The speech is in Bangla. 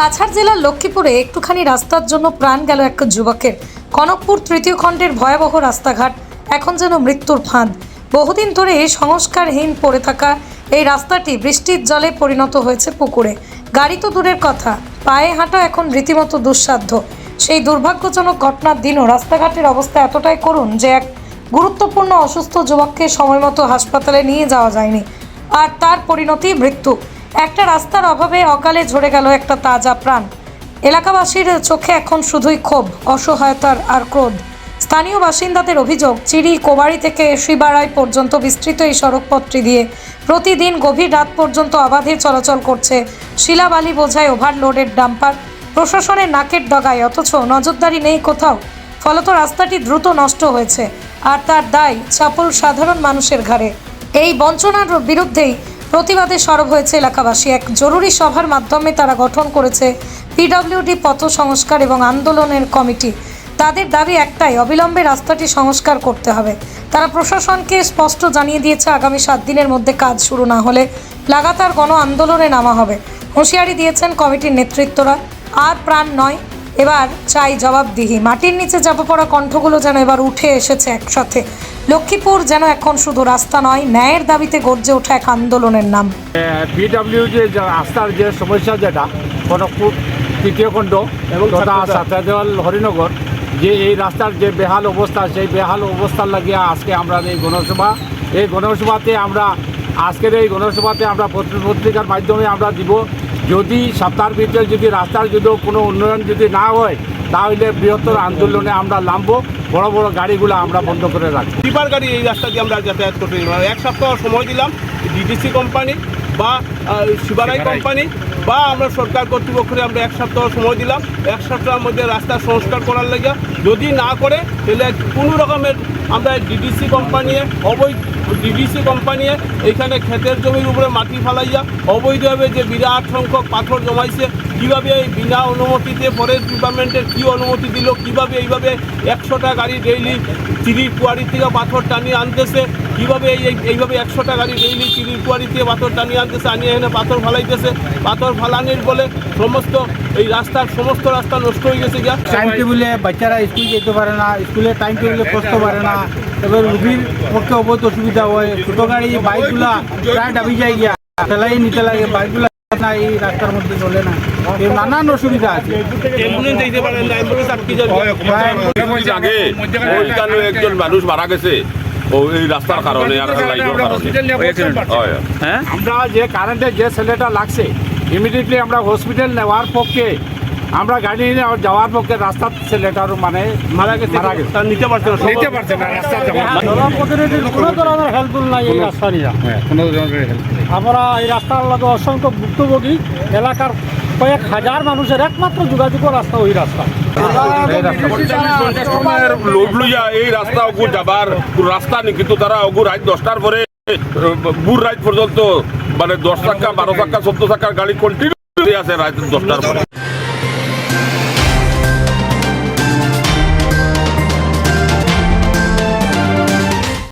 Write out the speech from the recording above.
কাছাড় জেলার লক্ষ্মীপুরে একটুখানি রাস্তার জন্য প্রাণ গেল এক যুবকের। কনকপুর তৃতীয় খণ্ডের ভয়াবহ রাস্তাঘাট এখন যেন মৃত্যুর ফাঁদ। বহুদিন ধরে এই সংস্কারহীন পড়ে থাকা এই রাস্তাটি বৃষ্টির জলে পরিণত হয়েছে পুকুরে। গাড়ি তো দূরের কথা, পায়ে হাঁটা এখন রীতিমতো দুঃসাধ্য। সেই দুর্ভাগ্যজনক ঘটনার দিনও রাস্তাঘাটের অবস্থা এতটাই করুন যে এক গুরুত্বপূর্ণ অসুস্থ যুবককে সময়মতো হাসপাতালে নিয়ে যাওয়া যায়নি। আর তার পরিণতি মৃত্যু। একটা রাস্তার অভাবে অকালে ঝরে গেল একটা তাজা প্রাণ। এলাকাবাসীর চোখে এখন শুধুই ক্ষোভ, অসহায়তার আর ক্রোধ। স্থানীয় বাসিন্দাদের অভিযোগ, চিড়ি কোবাড়ি থেকে শিবাড়াই পর্যন্ত বিস্তৃত এই সড়কপথটি দিয়ে প্রতিদিন গভীর রাত পর্যন্ত অবাধে চলাচল করছে শিলাবালি বোঝায় ওভারলোডের ডাম্পার। প্রশাসনের নাকের ডগায়, অথচ নজরদারি নেই কোথাও। ফলত রাস্তাটি দ্রুত নষ্ট হয়েছে, আর তার দায় চাপল সাধারণ মানুষের ঘাড়ে। এই বঞ্চনার বিরুদ্ধেই প্রতিবাদে সরব হয়েছে এলাকাবাসী। এক জরুরি সভার মাধ্যমে তারা গঠন করেছে পিডব্লিউডি পথ সংস্কার এবং আন্দোলনের কমিটি। তাদের দাবি একটাই, অবিলম্বে রাস্তাটি সংস্কার করতে হবে। তারা প্রশাসনকে স্পষ্ট জানিয়ে দিয়েছে, আগামী সাত দিনের মধ্যে কাজ শুরু না হলে লাগাতার গণ আন্দোলনে নামা হবে। হুঁশিয়ারি দিয়েছেন কমিটির নেতৃত্বরা। আর প্রাণ নয় এবার চাই জবাবদিহি। মাটির নিচে চাপা পড়া কণ্ঠগুলো যেন এবার উঠে এসেছে একসাথে। লক্ষ্মীপুর যেন এখন শুধু রাস্তা নয় ন্যায়ের দাবিতে গর্জে ওঠা এক আন্দোলনের নাম। বিডব্লিউ যে রাস্তার যে সমস্যা যেটা কনকপুর তৃতীয় খণ্ড এবং সাতাজল হরিনগর যে এই রাস্তার যে বেহাল অবস্থা সেই বেহাল অবস্থার লাগিয়ে আজকে আমরা এই গণসভা এই গণসভাতে আমরা আজকের এই গণসভাতে আমরা পত্র- পত্রিকার মাধ্যমে আমরা দিব। যদি সপ্তাহের ভিতরে যদি রাস্তার যদি কোনো উন্নয়ন যদি না হয় তাহলে বৃহত্তর আন্দোলনে আমরা নামবো। বড় বড় গাড়িগুলো আমরা বন্ধ করে রাখব। টিপার গাড়ি এই রাস্তা দিয়ে আমরা যাতায়াত করতে এক সপ্তাহ সময় দিলাম ডিডিসি কোম্পানি বা শিবারাই। কোম্পানি বা আমরা সরকার কর্তৃপক্ষকে আমরা এক সপ্তাহ সময় দিলাম। এক সপ্তাহের মধ্যে রাস্তা সংস্কার করার লাগে যদি না করে তাহলে কোনো রকমের আমরা ডিডিসি কোম্পানি অবৈধ ডিডিসি কোম্পানি এখানে ক্ষেতের জমির উপরে মাটি ফালাইয়া অবৈধভাবে যে বিরাট সংখ্যক পাথর জমাইছে, কীভাবে এই বিনা অনুমতিতে ফরেস্ট ডিপার্টমেন্টের কী অনুমতি দিল, কীভাবে এইভাবে একশোটা গাড়ি ডেইলি চিরির কুয়ারি থেকে পাথর টানিয়ে আনতেছে, কীভাবে এই, এই- এইভাবে একশোটা গাড়ি ডেইলি চিরির কুয়ারি থেকে পাথর টানিয়ে আনতেছে, আনিয়ে এখানে পাথর ফালাইতেছে। পাথর ফালানির বলে সমস্ত এই রাস্তার সমস্ত রাস্তা নষ্ট হয়ে গেছে গিয়া। টাইম টেবিলে বাচ্চারা স্কুল যেতে পারে না স্কুলে টাইম টেবিলে পৌঁছতে পারে না। এবার রুগীর পক্ষে বহুত অসুবিধা হয়। ছোটো গাড়ি বাইকগুলা প্রায় ডাবি যায় গিয়া। ঠেলাই নিতে লাগে বাইকগুলা না এই রাস্তার মধ্যে চলে না। নানান অসুবিধা আছে। একজন মানুষ মারা গেছে। ও এই রাস্তার কারণে আর লাইনের কারণে। আমরা যে কারেন্টে যে ছেলেটা লাগছে ইমিডিয়েটলি আমরা হসপিটাল নেওয়ার পক্ষে আমরা গাড়ি নিয়ে যাওয়ার পক্ষে রাস্তার ছেলেটার মানে মারা গেছে মারা গেছে। তার নিতে পারছে না নিতে পারছে না রাস্তা জনপ্রতিনিধির কোনো ধরনের হেল্পফুল নাই এই রাস্তা নিয়ে আমরা এই রাস্তার লগে অসংখ্য ভুক্তভোগী এলাকার কয়েক হাজার মানুষের একমাত্র যোগাযোগের রাস্তা ওই রাস্তা। লোড লইয়া এই রাস্তা অগু যাবার রাস্তা নেই কিন্তু তারা অগু রাত দশটার পরে বুর রাত পর্যন্ত মানে দশ টাকা বারো টাকা চোদ্দ টাকার গাড়ি কন্টিনিউ আছে রাত দশটার পরে।